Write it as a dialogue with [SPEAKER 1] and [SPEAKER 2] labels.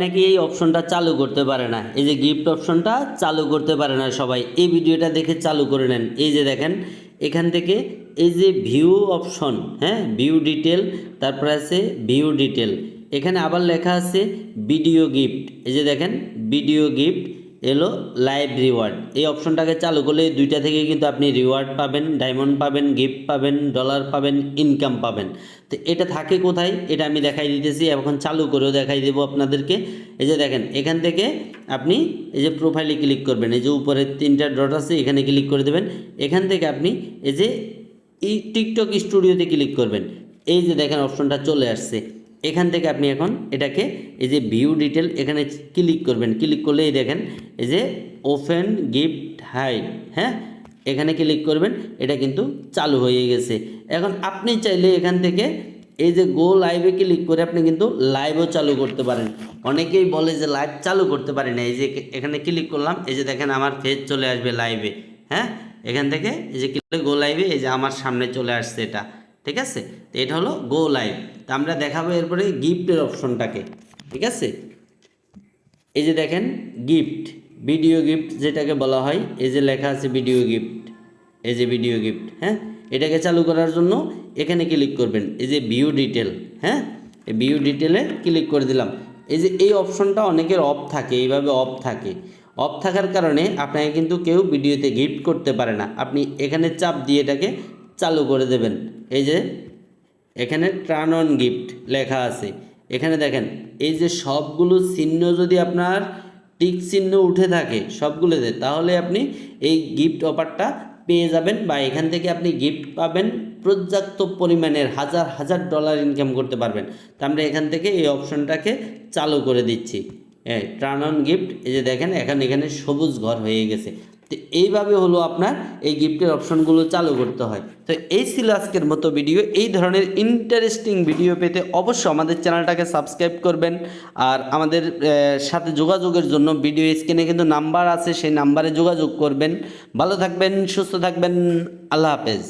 [SPEAKER 1] নাকি এই অপশনটা চালু করতে পারে না? এই যে গিফট অপশনটা চালু করতে পারে না সবাই। এই ভিডিওটা দেখে চালু করে নেন। এই যে দেখেন, এখান থেকে এই যে ভিউ অপশন হ্যাঁ ভিউ ডিটেল তারপরে আছে ভিউ ডিটেল এখানে আবার লেখা আছে ভিডিও গিফট এই যে দেখেন ভিডিও গিফট এলো লাইভ রিওয়ার্ড। এই অপশনটাকে চালু করলে দুইটা থেকে কিন্তু আপনি রিওয়ার্ড পাবেন, ডায়মন্ড পাবেন, গিফট পাবেন, ডলার পাবেন, ইনকাম পাবেন। তো এটা থাকে কোথায়? এটা আমি দেখাই দিতেছি, এখন চালু করেও দেখাই দেবো আপনাদেরকে। এই যে দেখেন, এখান থেকে আপনি এই যে প্রোফাইলে ক্লিক করবেন, এই যে উপরে তিনটা ডট আছে, এখানে ক্লিক করে দেবেন। এখান থেকে আপনি এই যে এই টিকটক স্টুডিওতে ক্লিক করবেন। এই যে দেখেন, অপশনটা চলে আসছে। এখান থেকে আপনি এখন এটাকে এই যে ভিউ ডিটেল এখানে ক্লিক করবেন। ক্লিক করলেই দেখেন এই যে ওপেন গিফট হাইড হ্যাঁ? এখানে ক্লিক করবেন, এটা কিন্তু চালু হয়ে গেছে। এখন আপনি চাইলে এখান থেকে এই যে গো লাইভে ক্লিক করে আপনি কিন্তু লাইভও চালু করতে পারেন। অনেকেই বলে যে লাইভ চালু করতে পারি না। এই যে এখানে ক্লিক করলাম, এই যে দেখেন আমার ফেজ চলে আসবে লাইভে হ্যাঁ? এখান থেকে এই যে ক্লিক গো লাইভে এই যে আমার সামনে চলে আসছে এটা। ঠিক আছে? তো এটা হলো গো লাইভ তো আমরা দেখাবো এরপরে গিফটের অপশনটাকে, ঠিক আছে? এই যে দেখেন গিফট ভিডিও গিফট যেটাকে বলা হয়, এই যে লেখা আছে ভিডিও গিফট এই যে ভিডিও গিফট হ্যাঁ? এটাকে চালু করার জন্য এখানে ক্লিক করবেন, এই যে ভিউ ডিটেল হ্যাঁ? এই ভিউ ডিটেলে ক্লিক করে দিলাম। এই যে এই অপশনটা অনেকের অফ থাকে, এইভাবে অফ থাকে। অফ থাকার কারণে আপনাকে কিন্তু কেউ ভিডিওতে গিফট করতে পারে না। আপনি এখানে চাপ দিয়ে এটাকে চালু করে দেবেন। এই যে এখানে ট্রান অন গিফট লেখা আছে। এখানে দেখেন, এই যে সবগুলো চিহ্ন যদি আপনার টিক চিহ্ন উঠে থাকে সবগুলোতে, তাহলে আপনি এই গিফট অফারটা পেয়ে যাবেন বা এখান থেকে আপনি গিফট পাবেন, পর্যাপ্ত পরিমাণের হাজার হাজার ডলার ইনকাম করতে পারবেন। তো আমরা এখান থেকে এই অপশনটাকে চালু করে দিচ্ছি। হ্যাঁ ট্রান অন গিফট, এই যে দেখেন, এখন এখানে সবুজ ঘর হয়ে গেছে। তো এইভাবে হলো আপনার এই গিফটের অপশনগুলো চালু করতে হয়। তো এই ছিল আজকের মতো ভিডিও। এই ধরনের ইন্টারেস্টিং ভিডিও পেতে অবশ্যই আমাদের চ্যানেলটাকে সাবস্ক্রাইব করবেন। আর আমাদের সাথে যোগাযোগের জন্য ভিডিও স্ক্রিনে কিন্তু নাম্বার আছে, সেই নাম্বারে যোগাযোগ করবেন। ভালো থাকবেন, সুস্থ থাকবেন। আল্লাহ হাফেজ।